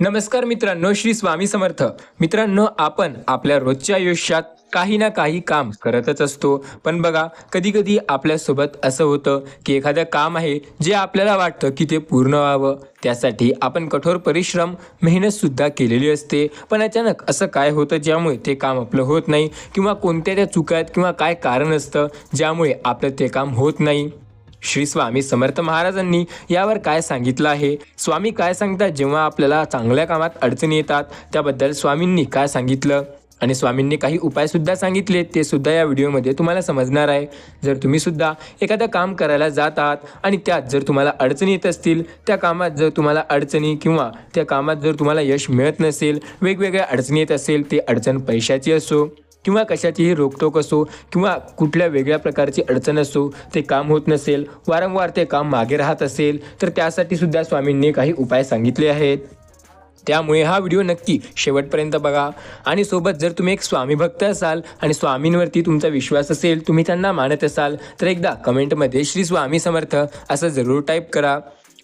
नमस्कार मित्रांनो श्री स्वामी समर्थ. मित्रांनो आपण आपल्या रोजच्या आयुष्यात काही ना काही काम करतच असतो. पण बघा कधी कधी आपल्यासोबत असं होतं की एखादं काम आहे जे आपल्याला वाटतं की ते पूर्ण व्हावं. त्यासाठी आपण कठोर परिश्रम मेहनतसुद्धा केलेली असते. पण अचानक असं काय होतं ज्यामुळे ते काम आपलं होत नाही? किंवा कोणत्या त्या चुका आहेत किंवा काय कारण असतं ज्यामुळे आपलं ते काम होत नाही? श्री स्वामी समर्थ महाराजांनी यावर काय सांगितलं आहे? स्वामी काय सांगतात जेव्हा आपल्याला चांगल्या कामात अडचणी येतात त्याबद्दल स्वामींनी काय सांगितलं? आणि स्वामींनी काही उपायसुद्धा सांगितले ते सुद्धा या व्हिडिओमध्ये तुम्हाला समजणार आहे. जर तुम्ही सुद्धा एखादं काम करायला जात आहात आणि त्यात जर तुम्हाला अडचणी येत असतील त्या कामात जर तुम्हाला अडचणी किंवा त्या कामात जर तुम्हाला यश मिळत नसेल वेगवेगळ्या अडचणी येत असेल ते अडचण पैशाची असो. किंवा कशाचीही रोकटोक असो किंवा कुठल्या वेगळ्या प्रकारची अडचण असो ते काम होत नसेल वारंवार ते काम मागे राहत असेल तर त्यासाठी सुद्धा स्वामींनी काही उपाय सांगितले आहेत. त्यामुळे हा व्हिडिओ नक्की शेवटपर्यंत बघा. आणि सोबत जर तुम्ही एक स्वामी भक्त असाल आणि स्वामींवरती तुमचा विश्वास असेल तुम्ही त्यांना मानत असाल तर एकदा कमेंटमध्ये श्री स्वामी समर्थ असं जरूर टाईप करा.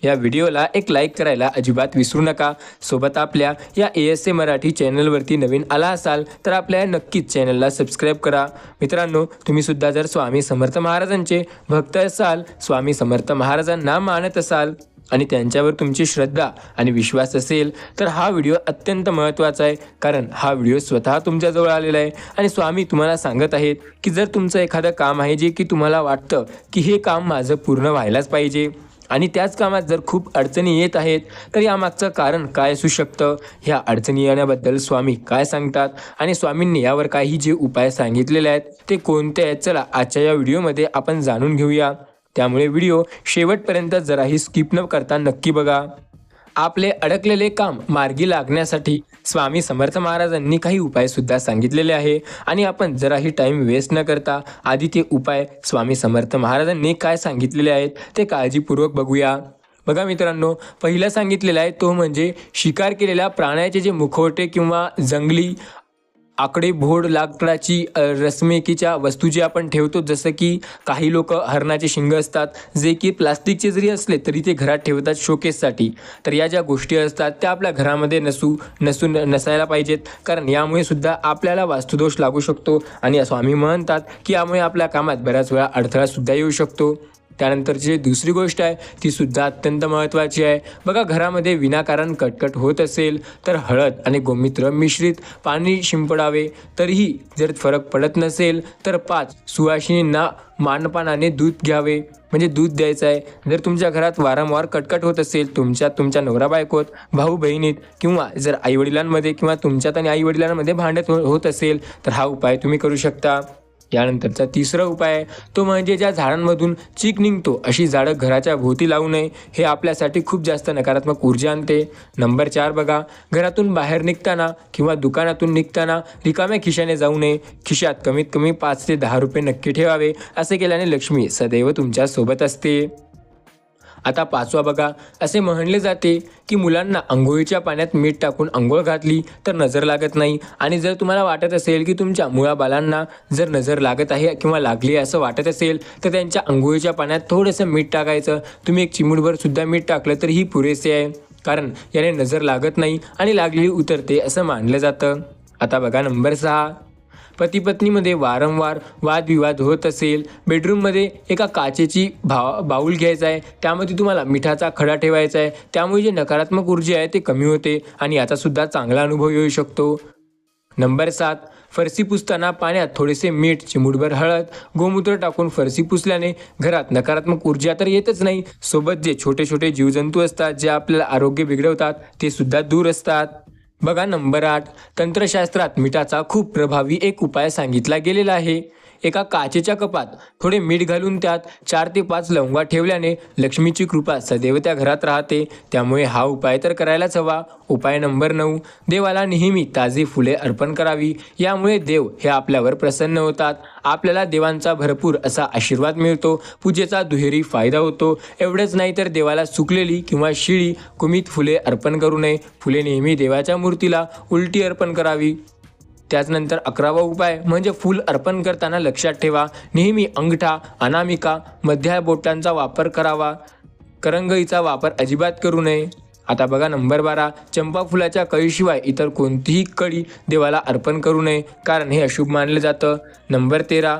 या व्हिडिओला एक लाईक करायला अजिबात विसरू नका. सोबत आपल्या या ए एस ए मराठी चॅनलवरती नवीन आला असाल तर आपल्या या नक्कीच चॅनलला सबस्क्राईब करा. मित्रांनो तुम्हीसुद्धा जर स्वामी समर्थ महाराजांचे भक्त असाल स्वामी समर्थ महाराजांना मानत असाल आणि त्यांच्यावर तुमची श्रद्धा आणि विश्वास असेल तर हा व्हिडिओ अत्यंत महत्त्वाचा आहे कारण हा व्हिडिओ स्वतः तुमच्याजवळ आलेला आहे. आणि स्वामी तुम्हाला सांगत आहेत की जर तुमचं एखादं काम आहे जे की तुम्हाला वाटतं की हे काम माझं पूर्ण व्हायलाच पाहिजे आणि त्याच कामात जर खूप अडचणी येत आहेत तर यामागचं कारण काय असू शकतं? ह्या अडचणी येण्याबद्दल स्वामी काय सांगतात? आणि स्वामींनी यावर काही जे उपाय सांगितलेले आहेत ते कोणते आहेत? चला आजच्या या व्हिडिओमध्ये आपण जाणून घेऊया. त्यामुळे व्हिडिओ शेवटपर्यंत जराही स्किप न करता नक्की बघा. आपले अडकलेले काम मार्गी लागण्यासाठी स्वामी समर्थ महाराजांनी काही उपायसुद्धा सांगितलेले आहे. आणि आपण जराही टाईम वेस्ट न करता आधी ते उपाय स्वामी समर्थ महाराजांनी काय सांगितलेले आहेत ते काळजीपूर्वक बघूया. बघा मित्रांनो पहिलं सांगितलेला आहे तो म्हणजे शिकार केलेल्या प्राण्याचे जे मुखवटे किंवा जंगली आकडे भोड लाकडाची रस्मेकीच्या रसमेकीच्या वस्तू जे आपण ठेवतो. जसं की काही लोक हरणाचे शिंग असतात जे की प्लास्टिकचे जरी असले तरी ते घरात ठेवतात शोकेससाठी तर या ज्या गोष्टी असतात त्या आपल्या घरामध्ये नसू नसून नसायला पाहिजेत. कारण यामुळे सुद्धा आपल्याला वास्तुदोष लागू शकतो. आणि स्वामी म्हणतात की यामुळे आपल्या कामात बऱ्याच वेळा अडथळासुद्धा येऊ शकतो. त्यानंतरची दुसरी गोष्ट आहे ती सुद्धा अत्यंत महत्त्वाची आहे. बघा घरामध्ये विनाकारण कटकट होत असेल तर हळद आणि गोमित्र मिश्रित पाणी शिंपडावे. तरीही जर फरक पडत नसेल तर पाच सुवासिनींना मानपानाने दूध घ्यावे. म्हणजे दूध द्यायचं आहे. जर तुमच्या घरात वारंवार कटकट होत असेल तुमच्या तुमच्या नवरा बायकोत भाऊ बहिणीत किंवा जर आईवडिलांमध्ये किंवा तुमच्यात आणि आईवडिलांमध्ये भांडत हो-, होत असेल तर हा उपाय तुम्ही करू शकता. यानंतरचा तिसरा उपाय तो म्हणजे ज्या झाडांमधून चीक निघतो अशी झाडं घराच्या भोवती लावू नये. हे आपल्यासाठी खूप जास्त नकारात्मक ऊर्जा आणते. नंबर चार बघा घरातून बाहेर निघताना किंवा दुकानातून निघताना रिकाम्या खिशाने जाऊ नये. खिशात कमीत कमी पाच ते दहा रुपये नक्की ठेवावे असे केल्याने लक्ष्मी सदैव तुमच्यासोबत असते. आता पाचवा बघा. असे म्हणले जाते की मुलांना आंघोळीच्या पाण्यात मीठ टाकून आंघोळ घातली तर नजर लागत नाही. आणि जर तुम्हाला वाटत असेल की तुमच्या मुळाबालांना जर नजर लागत आहे किंवा लागली असं वाटत असेल तर त्यांच्या आंघोळीच्या पाण्यात थोडंसं मीठ टाकायचं. तुम्ही एक चिमूटभर सुद्धा मीठ टाकलं तर ही पुरेसे आहे. कारण याने नजर लागत नाही आणि लागलेली उतरते असं मानलं जातं. आता बघा नंबर सहा. पतीपत्नीमध्ये वारंवार वादविवाद होत असेल बेडरूममध्ये एका काचेची भा बाऊल घ्यायचा आहे त्यामध्ये तुम्हाला मिठाचा खडा ठेवायचा आहे त्यामुळे जे नकारात्मक ऊर्जा आहे ते कमी होते आणि याचासुद्धा चांगला अनुभव येऊ शकतो. नंबर सात फरशी पुसताना पाण्यात थोडेसे मीठ चिमूटभर हळद गोमूत्र टाकून फरशी पुसल्याने घरात नकारात्मक ऊर्जा तर येतच नाही. सोबत जे छोटे छोटे जीवजंतू असतात जे आपल्याला आरोग्य बिघडवतात ते सुद्धा दूर असतात. बघा नंबर आठ. तंत्रशास्त्रात मिठाचा खूप प्रभावी एक उपाय सांगितला गेलेला आहे. एका काचेच्या कपात थोडे मीठ घालून त्यात चार ते पाच लवंगा ठेवल्याने लक्ष्मीची कृपा सदैव त्या घरात राहते. त्यामुळे हा उपाय तर करायलाच हवा. उपाय नंबर नऊ. देवाला नेहमी ताजी फुले अर्पण करावी. यामुळे देव हे आपल्यावर प्रसन्न होतात. आपल्याला देवांचा भरपूर असा आशीर्वाद मिळतो. पूजेचा दुहेरी फायदा होतो. एवढंच नाही तर देवाला सुकलेली किंवा शिळी कुमीत फुले अर्पण करू नये. फुले नेहमी देवाच्या मूर्तीला उलटी अर्पण करावी. त्याचनंतर अकरावा उपाय म्हणजे फूल अर्पण करताना लक्षात ठेवा. नेहमी अंगठा अनामिका मध्या बोटांचा वापर करावा. करंगईचा वापर अजिबात करू नये. आता बघा नंबर बारा. चंपा फुलाच्या कळीशिवाय इतर कोणतीही कळी देवाला अर्पण करू नये. कारण हे अशुभ मानलं जातं. नंबर तेरा.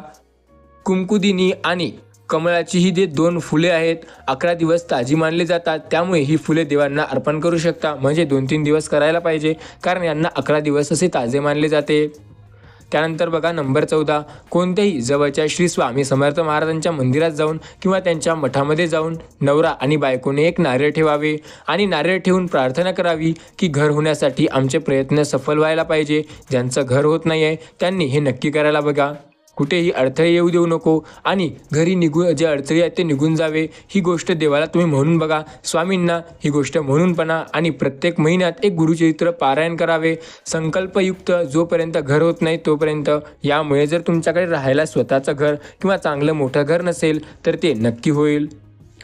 कुमकुदिनी आणि कमळाची ही जे दोन फुले आहेत अकरा दिवस ताजी मानली जातात. त्यामुळे ही फुले देवांना अर्पण करू शकता. म्हणजे दोन तीन दिवस करायला पाहिजे कारण यांना अकरा दिवस असे ताजे मानले जाते. त्यानंतर बघा नंबर चौदा. कोणत्याही जवळच्या श्री स्वामी समर्थ महाराजांच्या मंदिरात जाऊन किंवा त्यांच्या मठामध्ये जाऊन नवरा आणि बायकोने एक नारळ ठेवावे आणि नारळ ठेवून प्रार्थना करावी की घर होण्यासाठी आमचे प्रयत्न सफल व्हायला पाहिजे. ज्यांचं घर होत नाही आहे त्यांनी हे नक्की करायला बघा. कुठेही अडथळे येऊ देऊ नको आणि घरी निघू जे अडथळे आहेत ते निघून जावे. ही गोष्ट देवाला तुम्ही म्हणून बघा. स्वामींना ही गोष्ट म्हणून पणा आणि प्रत्येक महिन्यात एक गुरुचरित्र पारायण करावे. संकल्पयुक्त जोपर्यंत घर होत नाही तोपर्यंत. यामुळे जर तुमच्याकडे राहायला स्वतःचं घर किंवा चांगलं मोठं घर नसेल तर ते नक्की होईल.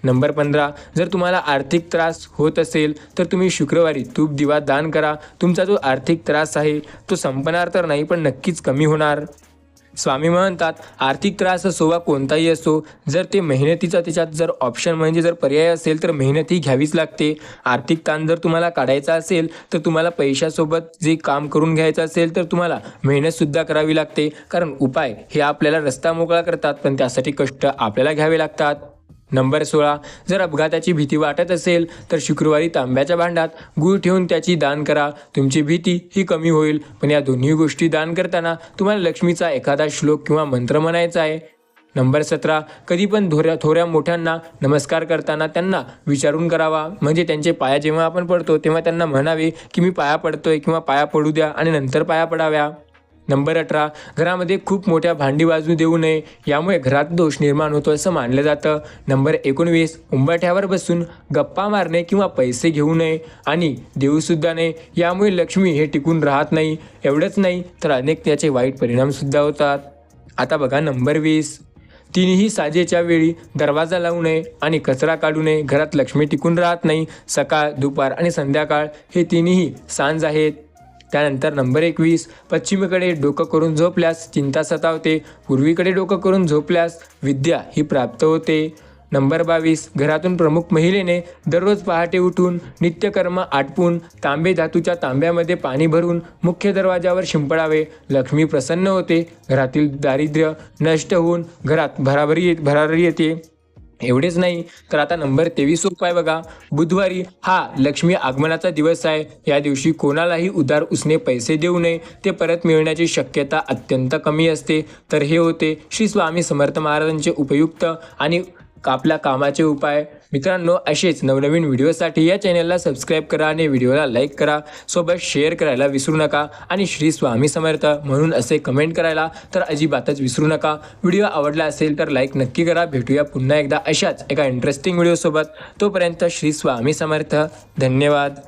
नंबर पंधरा जर तुम्हाला आर्थिक त्रास होत असेल तर तुम्ही शुक्रवारी तूप दिवा दान करा. तुमचा जो आर्थिक त्रास आहे तो संपणार तर नाही पण नक्कीच कमी होणार. स्वामी म्हणतात आर्थिक त्रास असो वा कोणताही असो जर ते मेहनतीचा त्याच्यात जर ऑप्शन म्हणजे जर पर्याय असेल तर मेहनतही घ्यावीच लागते. आर्थिक ताण जर तुम्हाला काढायचा असेल तर तुम्हाला पैशासोबत जे काम करून घ्यायचं असेल तर तुम्हाला मेहनतसुद्धा करावी लागते. कारण उपाय हे आपल्याला रस्ता मोकळा करतात पण त्यासाठी कष्ट आपल्याला घ्यावे लागतात. नंबर सोळा. जर अपघाताची भीती वाटत असेल तर शुक्रवारी तांब्याच्या भांड्यात गूळ ठेवून त्याची दान करा. तुमची भीती ही कमी होईल. पण या दोन्ही गोष्टी दान करताना तुम्हाला लक्ष्मीचा एखादा श्लोक किंवा मंत्र म्हणायचा आहे. नंबर सतरा. कधी पण थोऱ्या थोऱ्या मोठ्यांना नमस्कार करताना त्यांना विचारून करावा. म्हणजे त्यांचे पाया जेव्हा आपण पडतो तेव्हा त्यांना म्हणावे की मी पाया पडतोय किंवा पाया पडू द्या आणि नंतर पाया पडाव्या. नंबर अठरा घरामध्ये खूप मोठ्या भांडी बाजू देऊ नये यामुळे घरात दोष निर्माण होतो असं मानलं जातं. नंबर एकोणवीस उंबरठ्यावर बसून गप्पा मारणे किंवा पैसे घेऊ नये आणि देऊसुद्धा नये यामुळे लक्ष्मी हे टिकून राहत नाही एवढंच नाही तर अनेक त्याचे वाईट परिणामसुद्धा होतात. आता बघा नंबर वीस. तिन्ही साजेच्या वेळी दरवाजा लावू नये आणि कचरा काढू नये घरात लक्ष्मी टिकून राहत नाही सकाळ दुपार आणि संध्याकाळ हे तिन्ही सांज आहेत. त्यानंतर नंबर एकवीस पश्चिमेकडे डोकं करून झोपल्यास चिंता सतावते पूर्वीकडे डोकं करून झोपल्यास विद्या ही प्राप्त होते. नंबर बावीस घरातून प्रमुख महिलेने दररोज पहाटे उठून नित्यकर्म आटपून तांबे धातूच्या तांब्यामध्ये पाणी भरून मुख्य दरवाजावर शिंपडावे. लक्ष्मी प्रसन्न होते घरातील दारिद्र्य नष्ट होऊन घरात भराभरी येत भरारी येते. एवढेच नाही. तर आता नंबर तेवीस उपाय बघा. बुधवारी हा लक्ष्मी आगमनाचा दिवस आहे. या दिवशी कोणालाही उदार उसने पैसे देऊ नये. ते परत मिळण्याची शक्यता अत्यंत कमी असते. तर हे होते श्री स्वामी समर्थ महाराजांचे उपयुक्त आणि आपल्या कामाचे उपाय. मित्रांनो असेच नवनवीन व्हिडिओसाठी या चॅनलला सबस्क्राईब करा आणि व्हिडिओला लाईक करा. सोबत शेअर करायला विसरू नका. आणि श्री स्वामी समर्थ म्हणून असे कमेंट करायला तर अजिबातच विसरू नका. व्हिडिओ आवडला असेल तर लाईक नक्की करा. भेटूया पुन्हा एकदा अशाच एका इंटरेस्टिंग व्हिडिओसोबत तोपर्यंत श्री स्वामी समर्थ. धन्यवाद.